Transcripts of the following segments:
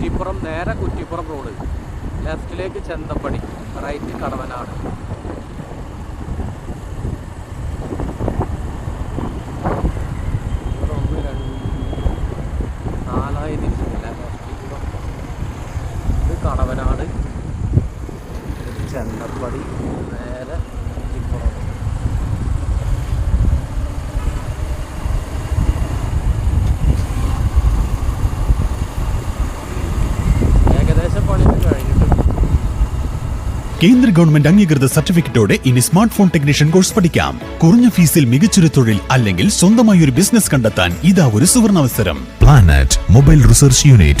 കുറ്റിപ്പുറം നേരെ കുറ്റിപ്പുറം റോഡ് ലെഫ്റ്റിലേക്ക് ചെന്തപ്പടി റൈറ്റ് കടവനാട്. നാലായി ഇത് കടവനാട്. ചെന്തപ്പടി നേരെ കുറ്റിപ്പുറം ഏകദേശം പണിയൊക്കെ കഴിഞ്ഞിട്ടുണ്ട് കേന്ദ്ര ഗവൺമെന്റ് അംഗീകൃത സർട്ടിഫിക്കറ്റോടെ ഇനി സ്മാർട്ട് ഫോൺ ടെക്നീഷ്യൻ കോഴ്സ് പഠിക്കാം കുറഞ്ഞ ഫീസിൽ മികച്ചൊരു തൊഴിൽ അല്ലെങ്കിൽ സ്വന്തമായി ഒരു ബിസിനസ് കണ്ടെത്താൻ ഇതാ ഒരു സുവർണാവസരം planet mobile research Unit.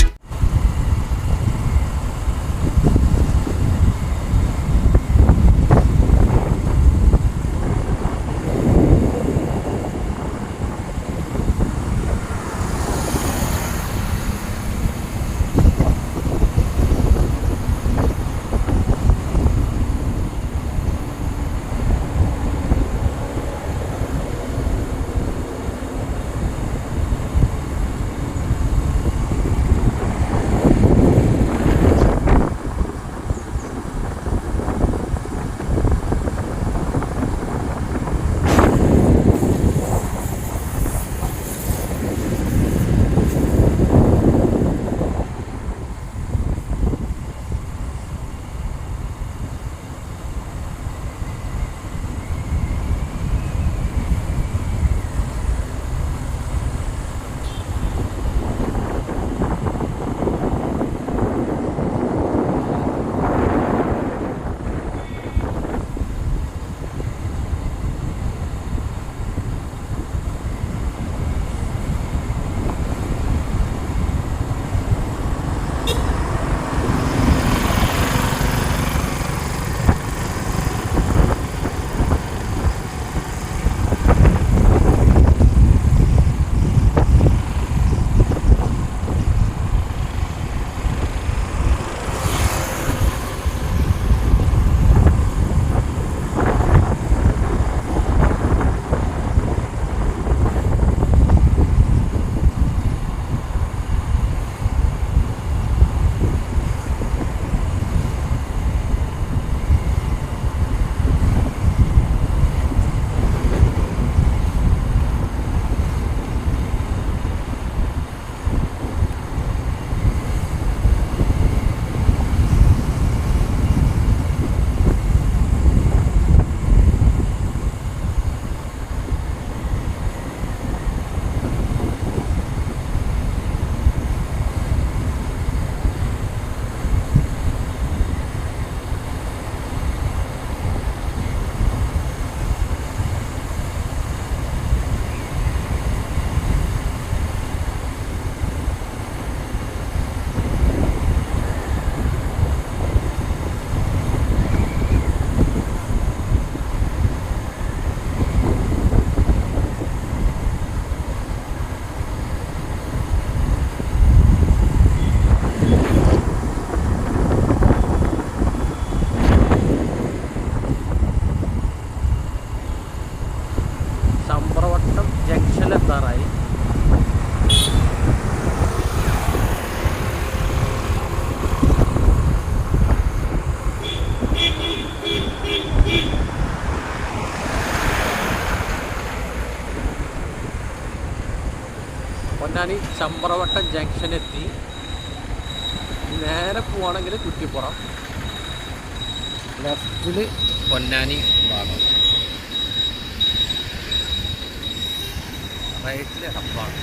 Ponnani Chamravattam junction എത്തി നേരെ പോവാണെങ്കിൽ കുറ്റിപ്പുറം. ലെഫ്റ്റിൽ പൊന്നാനി ഭാഗം. റൈറ്റിൽ ഹബ്ബാണ്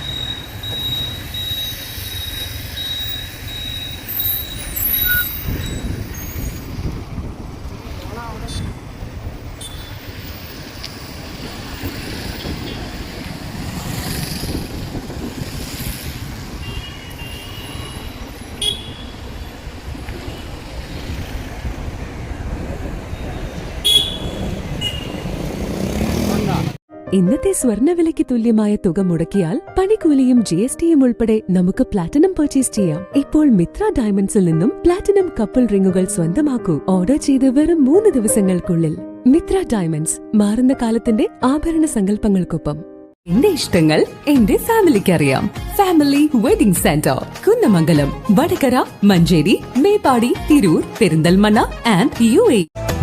ഇന്നത്തെ സ്വർണവിലയ്ക്ക് തുല്യമായ തുക മുടക്കിയാൽ പണിക്കൂലിയും ജി എസ് ടിയും ഉൾപ്പെടെ നമുക്ക് പ്ലാറ്റിനം പർച്ചേസ് ചെയ്യാം. ഇപ്പോൾ മിത്ര ഡയമണ്ട്സിൽ നിന്നും പ്ലാറ്റിനം കപ്പിൾ റിംഗുകൾ സ്വന്തമാക്കൂ. ഓർഡർ ചെയ്ത് വെറും മൂന്ന് ദിവസങ്ങൾക്കുള്ളിൽ. മിത്ര ഡയമണ്ട്സ് മാറുന്ന കാലത്തിന്റെ ആഭരണ സങ്കല്പങ്ങൾക്കൊപ്പം. എന്റെ ഇഷ്ടങ്ങൾ എന്റെ ഫാമിലിക്ക് അറിയാം family wedding centre Kunnamangalam Vadakara Manjeri Meppadi Tirur Perinthalmanna and U A